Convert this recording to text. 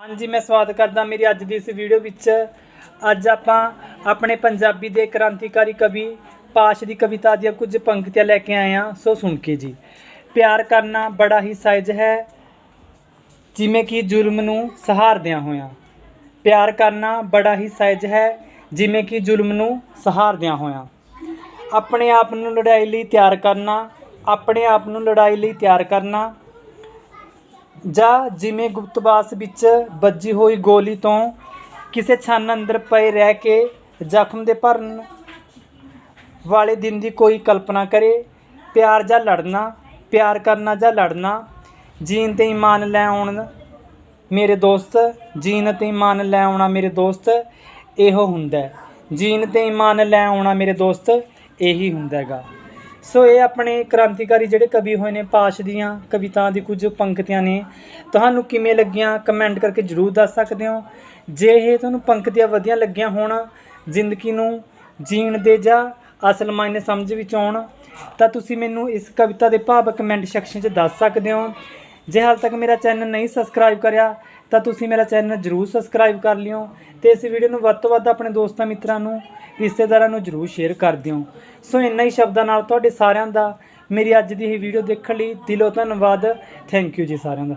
ਹਾਂਜੀ, ਮੈਂ ਸਵਾਗਤ ਕਰਦਾ ਮੇਰੀ ਅੱਜ ਦੀ ਇਸ ਵੀਡੀਓ ਵਿੱਚ। ਅੱਜ ਆਪਾਂ ਆਪਣੇ ਪੰਜਾਬੀ ਦੇ ਕ੍ਰਾਂਤੀਕਾਰੀ ਕਵੀ ਪਾਸ਼ ਦੀ ਕਵਿਤਾ ਦੀਆਂ ਕੁਝ ਪੰਕਤੀਆਂ ਲੈ ਕੇ ਆਏ ਹਾਂ। ਸੋ ਸੁਣ ਕੇ ਜੀ। ਪਿਆਰ ਕਰਨਾ ਬੜਾ ਹੀ ਸਾਇਜ ਹੈ, ਜਿਵੇਂ ਕਿ ਜ਼ੁਲਮ ਨੂੰ ਸਹਾਰਦਿਆਂ ਹੋਇਆਂ। ਪਿਆਰ ਕਰਨਾ ਬੜਾ ਹੀ ਸਾਇਜ ਹੈ, ਜਿਵੇਂ ਕਿ ਜ਼ੁਲਮ ਨੂੰ ਸਹਾਰਦਿਆਂ ਹੋਇਆਂ। ਆਪਣੇ ਆਪ ਨੂੰ ਲੜਾਈ ਲਈ ਤਿਆਰ ਕਰਨਾ, ਆਪਣੇ ਆਪ ਨੂੰ ਲੜਾਈ ਲਈ ਤਿਆਰ ਕਰਨਾ ਜਾਂ ਜਿਵੇਂ ਗੁਪਤਵਾਸ ਵਿੱਚ ਵੱਜੀ ਹੋਈ ਗੋਲੀ ਤੋਂ ਕਿਸੇ ਛੰਨ ਅੰਦਰ ਪਏ ਰਹਿ ਕੇ ਜ਼ਖਮ ਦੇ ਭਰਨ ਵਾਲੇ ਦਿਨ ਦੀ ਕੋਈ ਕਲਪਨਾ ਕਰੇ, ਪਿਆਰ ਜਾਂ ਲੜਨਾ, ਪਿਆਰ ਕਰਨਾ ਜਾਂ ਲੜਨਾ, ਜੀਣ ਤੇ ਇਮਾਨ ਲੈ ਆਉਣ ਮੇਰੇ ਦੋਸਤ, ਜੀਣ ਤੇ ਇਮਾਨ ਲੈ ਆਉਣਾ ਮੇਰੇ ਦੋਸਤ, ਇਹੋ ਹੁੰਦਾ ਹੈ। ਜੀਣ ਤੇ ਇਮਾਨ ਲੈ ਆਉਣਾ ਮੇਰੇ ਦੋਸਤ, ਇਹੀ ਹੁੰਦਾ ਹੈਗਾ ਸੋ ਇਹ ਆਪਣੇ ਕ੍ਰਾਂਤੀਕਾਰੀ ਜਿਹੜੇ ਕਵੀ ਹੋਏ ਨੇ, ਪਾਸ਼ ਦੀਆਂ ਕਵਿਤਾ ਦੀ ਕੁਝ ਪੰਕਤੀਆਂ ਨੇ। ਤੁਹਾਨੂੰ ਕਿਵੇਂ ਲੱਗੀਆਂ? ਕਮੈਂਟ ਕਰਕੇ ਜਰੂਰ ਦੱਸ ਸਕਦੇ ਹੋ। ਜੇ ਇਹ ਤੁਹਾਨੂੰ ਪੰਕਤੀਆਂ ਵਧੀਆ ਲੱਗੀਆਂ ਹੋਣ, ਜ਼ਿੰਦਗੀ ਨੂੰ ਜੀਣ ਦੇ ਜਾਂ ਅਸਲ ਮਾਇਨੇ ਸਮਝ ਵਿੱਚ ਆਉਣ, ਤਾਂ ਤੁਸੀਂ ਮੈਨੂੰ ਇਸ ਕਵਿਤਾ ਦੇ ਭਾਵ ਕਮੈਂਟ ਸੈਕਸ਼ਨ 'ਚ ਦੱਸ ਸਕਦੇ ਹੋ। ਜੇ ਹਾਲ ਤੱਕ ਮੇਰਾ ਚੈਨਲ ਨਹੀਂ ਸਬਸਕ੍ਰਾਈਬ ਕਰਿਆ, ਤਾਂ ਤੁਸੀਂ ਮੇਰਾ ਚੈਨਲ ਜਰੂਰ ਸਬਸਕ੍ਰਾਈਬ ਕਰ ਲਿਓ। ਤੇ ਇਸ ਵੀਡੀਓ ਨੂੰ ਵੱਧ ਤੋਂ ਵੱਧ ਆਪਣੇ ਦੋਸਤਾਂ ਮਿੱਤਰਾਂ ਨੂੰ ਰਿਸ਼ਤੇਦਾਰਾਂ ਨੂੰ ਜਰੂਰ ਸ਼ੇਅਰ ਕਰ ਦਿਓ। ਸੋ ਇੰਨਾ ਹੀ ਸ਼ਬਦਾਂ ਨਾਲ ਤੁਹਾਡੇ ਸਾਰਿਆਂ ਦਾ ਮੇਰੀ ਅੱਜ ਦੀ ਇਹ ਵੀਡੀਓ ਦੇਖਣ ਲਈ ਦਿਲੋਂ ਧੰਨਵਾਦ। ਥੈਂਕ ਯੂ ਜੀ ਸਾਰਿਆਂ ਦਾ।